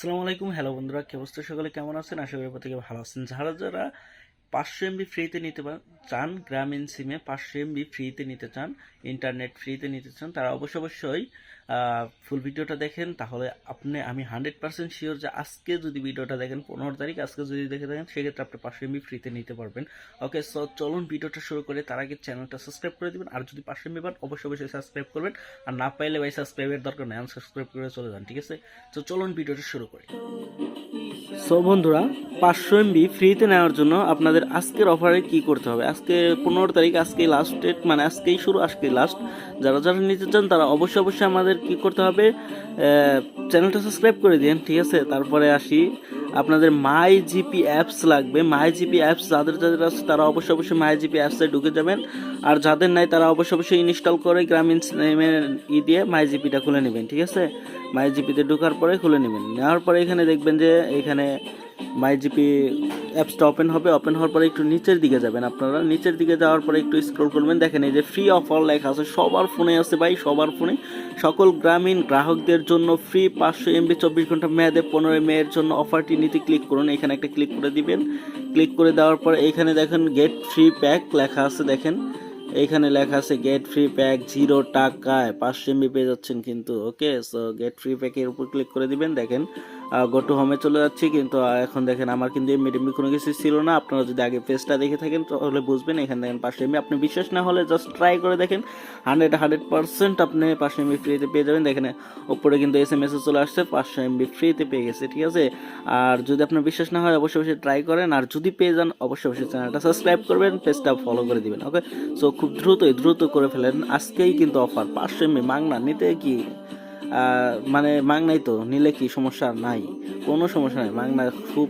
আসসালামু আলাইকুম। হ্যালো বন্ধুরা, কি অবস্থা? সকলে কেমন আছেন? আশা করি প্রত্যেকে ভালো আছেন। যারা যারা পাঁচশো এমবি ফ্রিতে নিতে চান, গ্রামীণ সিমে পাঁচশো এমবি ফ্রিতে নিতে চান ইন্টারনেট ফ্রিতে নিতে চান, তারা অবশ্য অবশ্যই ফুল ভিডিওটা দেখেন, তাহলে আপনি, আমি হান্ড্রেড পার্সেন্ট শিওর যে আজকে যদি ভিডিওটা দেখেন, পনেরো তারিখ, আজকে যদি দেখে থাকেন, সেক্ষেত্রে আপনি পাঁচশো এমবি ফ্রিতে নিতে পারবেন। ওকে সো চলুন ভিডিওটা শুরু করে, তার আগে চ্যানেলটা সাবস্ক্রাইব করে দিবেন, আর যদি পাঁচশো এমবি পান, অবশ্যই অবশ্যই সাবস্ক্রাইব করবেন, আর না পাইলে ভাই সাবস্ক্রাইবের দরকার নেই সাবস্ক্রাইব করে চলে যান, ঠিক আছে? তো চলুন ভিডিওটা শুরু করি। সো বন্ধুরা পাঁচশো এমবি ফ্রিতে নেওয়ার জন্য আপনাদের আজকের অফারে কি করতে হবে? আজকে পনেরো তারিখ আজকে লাস্ট ডেট মানে আজকেই শুরু, আজকেই লাস্ট যারা যারা নিতে চান, তারা অবশ্যই অবশ্যই আমাদের কি করতে হবে? চ্যানেলটা সাবস্ক্রাইব করে দিন ঠিক আছে? তারপরে আসি। আপনাদের মাই জিপি অ্যাপস লাগবে। মাই জিপি অ্যাপস যাদের যাদের আছে, তারা অবশ্যই অবশ্যই মাই জিপি অ্যাপসে ঢুকে যাবেন। আর যাদের নাই, তারা অবশ্যই অবশ্যই ইনস্টল করে গ্রামীণ স্নেমে ই দিয়ে মাই জিপিটা খুলে নেবেন, ঠিক আছে? মাই জিপিতে ঢোকার পরে খুলে নেবেন। নেওয়ার পরে এখানে দেখবেন যে, এখানে মাই জিপি অ্যাপসটা ওপেন হবে ওপেন হওয়ার পরে একটু নিচের দিকে যাবেন আপনারা। নিচের দিকে যাওয়ার পরে একটু স্ক্রল করবেন। দেখেন এই যে ফ্রি অফার লেখা আছে, সবার ফোনে আছে ভাই, সবার ফোনে সকল গ্রামীণ গ্রাহকদের জন্য ফ্রি পাঁচশো এমবি চব্বিশ ঘণ্টা মেয়াদে পনেরোই মেয়ের জন্য অফারটি নিতে ক্লিক করুন। এখানে একটা ক্লিক করে দিবেন। ক্লিক করে দেওয়ার পরে এখানে দেখেন গেট ফ্রি প্যাক লেখা আছে, দেখেন। এইখানে লেখা আছে গেট ফ্রি প্যাক জিরো টাকায় পাঁচশো এমবি পেয়ে যাচ্ছেন কিন্তু। ওকে সো গেট ফ্রি প্যাকের উপর ক্লিক করে দিবেন, দেখেন। গো টু হোমে চলে যাচ্ছি, কিন্তু এখন দেখেন আমার কিন্তু এমবি টেমবি কোনো কিছু ছিল না। আপনারা যদি আগে পেজটা দেখে থাকেন, তাহলে বুঝবেন, এখানে দেখেন পাঁচশো এমবি আপনি বিশ্বাস না হলে জাস্ট ট্রাই করে দেখেন হান্ড্রেড হান্ড্রেড পার্সেন্ট আপনি পাঁচশো এমবি ফ্রিতে পেয়ে যাবেন। দেখেন, ওপরে কিন্তু এস এম এস চলে আসছে পাঁচশো এমবি ফ্রিতে পেয়ে গেছে, ঠিক আছে? আর যদি আপনার বিশ্বাস না হয়, অবশ্যই অবশ্যই ট্রাই করেন। আর যদি পেয়ে যান, অবশ্যই অবশ্যই চ্যানেলটা সাবস্ক্রাইব করবেন পেজটা ফলো করে দিবেন ওকে সো খুব দ্রুতই, দ্রুত করে ফেলেন। আজকেই কিন্তু অফার পাঁচশো এমবি মাংনা, নিতে কি? মানে মাংনাই তো নিলে কি সমস্যা? নাই। কোনো সমস্যা নাই। মাংনা খুব